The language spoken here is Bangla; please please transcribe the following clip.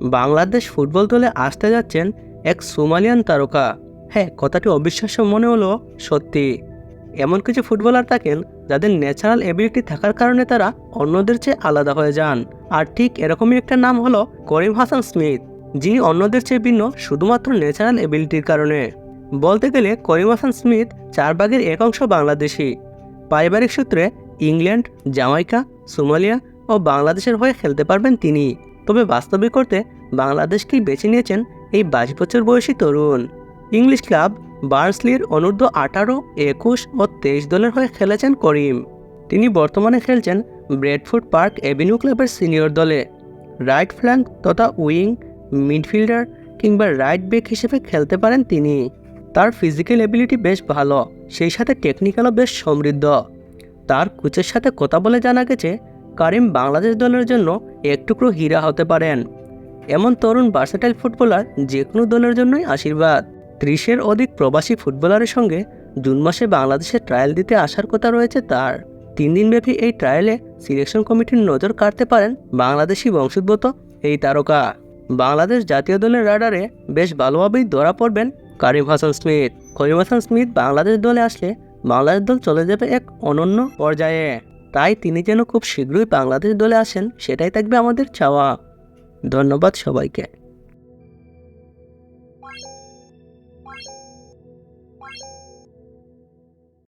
বাংলাদেশ ফুটবল দলে আসতে যাচ্ছেন এক সোমালিয়ান তারকা। হ্যাঁ কথাটি অবিশ্বাস্য মনে হলো সত্যি। এমন কিছু ফুটবলার থাকেন যাদের ন্যাচারাল এবিলিটি থাকার কারণে তারা অন্যদের চেয়ে আলাদা হয়ে যান। আর ঠিক এরকমই একটা নাম হলো করিম হাসান স্মিথ, যিনি অন্যদের চেয়ে ভিন্ন শুধুমাত্র ন্যাচারাল এবিলিটির কারণে। বলতে গেলে করিম হাসান স্মিথ চার ভাগের এক অংশ বাংলাদেশি। পারিবারিক সূত্রে ইংল্যান্ড, জামাইকা, সোমালিয়া ও বাংলাদেশের হয়ে খেলতে পারবেন তিনি। তবে বাস্তবিক করতে বাংলাদেশকেই বেছে নিয়েছেন এই বাইশ বছর বয়সী তরুণ। ইংলিশ ক্লাব বার্সলির অনূর্ধ্ব আঠারো, একুশ ও তেইশ দলের হয়ে খেলেছেন করিম। তিনি বর্তমানে খেলছেন ব্রেডফুড পার্ক এভিনিউ ক্লাবের সিনিয়র দলে। রাইট ফ্ল্যাঙ্ক তথা উইং, মিডফিল্ডার কিংবা রাইট ব্যাক হিসেবে খেলতে পারেন তিনি। তার ফিজিক্যাল এবিলিটি বেশ ভালো, সেই সাথে টেকনিক্যালও বেশ সমৃদ্ধ। তার কোচের সাথে কথা বলে জানা গেছে কারিম বাংলাদেশ দলের জন্য এক টুকরো হীরা হতে পারেন। এমন তরুণ ভার্সেটাইল ফুটবলার যে কোনো দলের জন্যই আশীর্বাদ। ত্রিশের অধিক প্রবাসী ফুটবলারের সঙ্গে জুন মাসে বাংলাদেশে ট্রায়াল দিতে আসার কথা রয়েছে তার। তিন দিনব্যাপী এই ট্রায়ালে সিলেকশন কমিটির নজর কাটতে পারেন বাংলাদেশি বংশোদ্ভূত এই তারকা। বাংলাদেশ জাতীয় দলের রাডারে বেশ ভালোভাবেই ধরা পড়বেন কারিম হাসান স্মিথ। করিম হাসান স্মিথ বাংলাদেশ দলে আসলে বাংলাদেশ দল চলে যাবে এক অনন্য পর্যায়ে। তাই তিনি যেন খুব শীঘ্রই বাংলাদেশ দলে আসেন সেটাই থাকবে আমাদের চাওয়া। ধন্যবাদ সবাইকে।